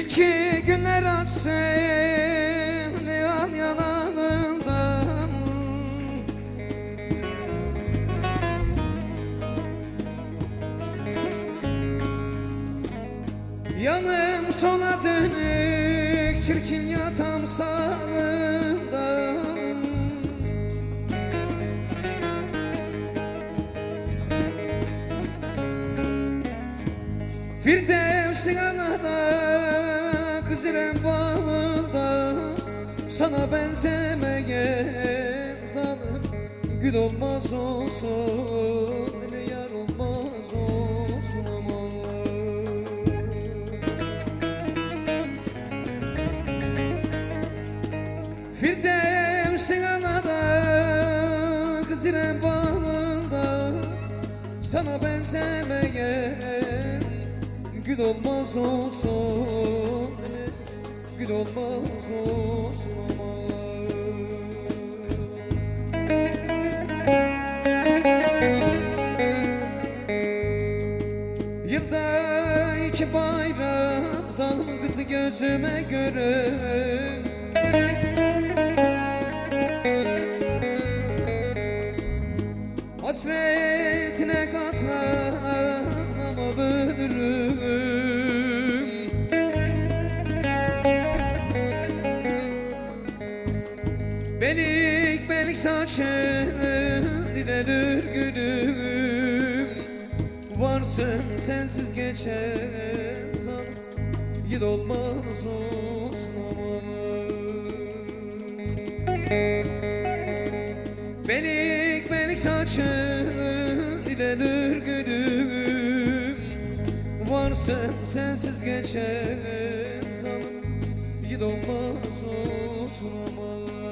Gül ki günler açsın yan yanağından Yanım sola dönük çirkin yatam sağında. Firdevs'in anada Sana benzemeyen zalim Gül olmaz olsun Ne yar olmaz olsun aman. Firdevs'in anada Kızırem bağında Sana benzemeyen Gül olmaz olsun Gül olmaz olsun Yılda iki bayram Zalim kızı gözüme görün Belik saçın ile gülüm. Varsın sensiz geçen zaman Yıl olmaz Belik belik saçın ile gülüm. Varsın sensiz geçen zaman Yıl olmaz olsun